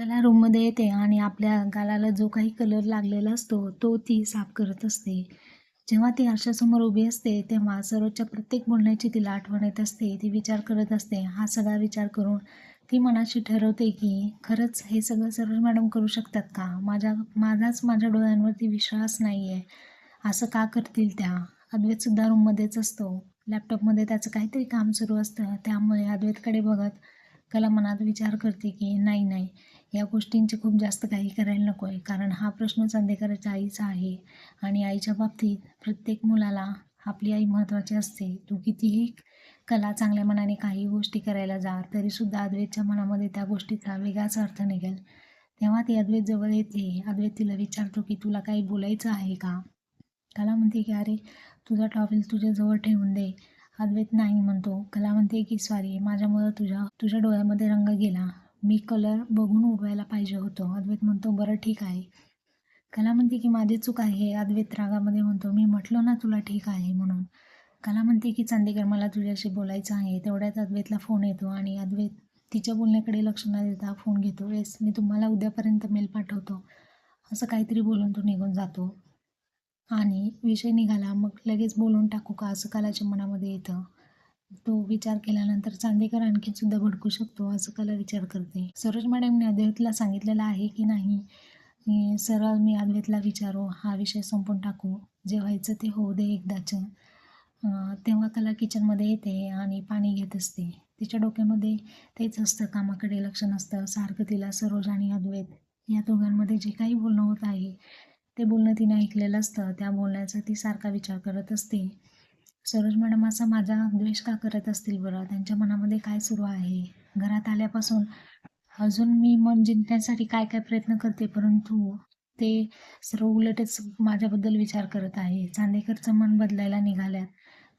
कला रूममध्ये येते आणि आपल्या गालाला जो काही कलर लागलेला असतो तो ती साफ करत असते. जेव्हा ती आरशासमोर उभी असते तेव्हा सरोजच्या प्रत्येक बोलण्याची तिला आठवण येत असते. ती विचार करत असते. हा सगळा विचार करून ती मनाशी ठरवते की खरंच हे सगळं सरोज मॅडम करू शकतात का? माझ्या माझाच माझ्या डोळ्यांवरती विश्वास नाही आहे असं का करतील त्या? अद्वैतसुद्धा रूममध्येच असतो. लॅपटॉपमध्ये त्याचं काहीतरी काम सुरू असतं. त्यामुळे अद्वैतकडे बघत कला मनात विचार करते की नाही नाही या गोष्टींची खूप जास्त काही करायला नको आहे. कारण हा प्रश्न चांदेकराच्या आईचा आहे आणि आईच्या बाबतीत प्रत्येक मुलाला आपली आई महत्त्वाची असते. तू कितीही कला चांगल्या मनाने काही गोष्टी करायला जा तरीसुद्धा अद्वैतच्या मनामध्ये त्या गोष्टीचा वेगळाच अर्थ निघेल. तेव्हा ती अद्वैत जवळ येते. अद्वैत तिला विचारतो की तुला काही बोलायचं आहे का? कला म्हणते की अरे तुझा टॉवेल तुझ्याजवळ ठेवून दे. अद्वैत नाही म्हणतो. कला म्हणते की सॉरी माझ्यामुळं तुझ्या तुझ्या डोळ्यामध्ये रंग गेला. मी कलर बघून उडवायला पाहिजे होतो. अद्वैत म्हणतो बरं ठीक आहे. कला म्हणते की माझी चूक आहे. अद्वैत रागामध्ये म्हणतो मी म्हटलो ना तुला ठीक आहे म्हणून. कला म्हणते की चांदेकर मला तुझ्याशी बोलायचं आहे. तेवढ्यात अद्वैतला फोन येतो आणि अद्वैत तिच्या बोलण्याकडे लक्ष न देता फोन घेतो. येस मी तुम्हाला उद्यापर्यंत मेल पाठवतो. असं काहीतरी बोलून तो निघून जातो. आणि विषय निघाला. मग लगेच बोलून टाकू का? असं कलाच्या मनामध्ये येतं. तो विचार केल्यानंतर चांदेकर आणखी सुद्धा भडकू शकतो असं कला विचार करते. सरोज मॅडमने अद्वैतला सांगितलेलं आहे की नाही? सरळ मी अद्वैतला विचारू हा विषय संपून टाकू. जे व्हायचं ते होऊ दे एकदाचं. तेव्हा कला किचनमध्ये येते आणि पाणी घेत असते. तिच्या डोक्यामध्ये तेच असतं कामाकडे लक्ष नसतं. सारखं तिला सरोज आणि अद्वैत या दोघांमध्ये जे काही बोलणं होत आहे ते बोलणं तिने ऐकलेलं असतं. त्या बोलण्याचा ती सारखा विचार करत असते. सरोज मॅडम असा माझा द्वेष का करत असतील बरं? त्यांच्या मनामध्ये काय सुरू आहे? घरात आल्यापासून अजून मी मन जिंकण्यासाठी काय काय प्रयत्न करते? परंतु ते सर्व उलटच माझ्याबद्दल विचार करत आहे. चांदेकरचं मन बदलायला निघाल्यात.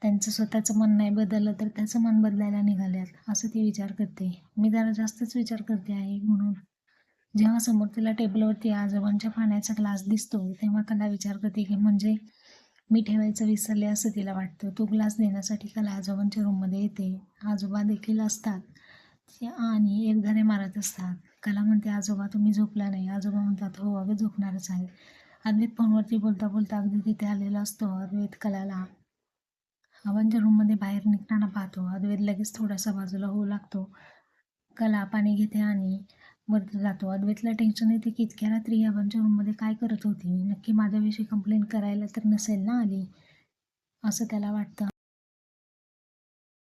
त्यांचं स्वतःचं मन नाही बदललं तर त्याचं मन बदलायला निघाल्यात असं ती विचार करते. मी जरा जास्तच विचार करते आहे म्हणून. जेव्हा समोर तिला टेबलवरती आजोबांच्या पाण्याचा ग्लास दिसतो तेव्हा कला विचार करते की म्हणजे मी ठेवायचं विसरले असं तिला वाटतं. तो ग्लास देण्यासाठी कला आजोबांच्या रूममध्ये येते. आजोबा देखील असतात. आणि एक धरे मारत असतात. कला म्हणते आजोबा तुम्ही झोपला नाही. आजोबा म्हणतात हो अगं झोपणारच आहे. अद्वैत फोनवरती बोलता बोलता अगदी तिथे आलेला असतो. अद्वैत कलाला आबांच्या रूममध्ये बाहेर निघताना पाहतो. अद्वैत लगेच थोडासा बाजूला होऊ लागतो. कला पाणी घेते आणि वरती जातो. अद्वैतला टेन्शन येते की इतक्या रात्री आबांच्या रूममध्ये काय करत होती? नक्की माझ्याविषयी कंप्लेंट करायला तर नसेल ना आली? असं त्याला वाटतं.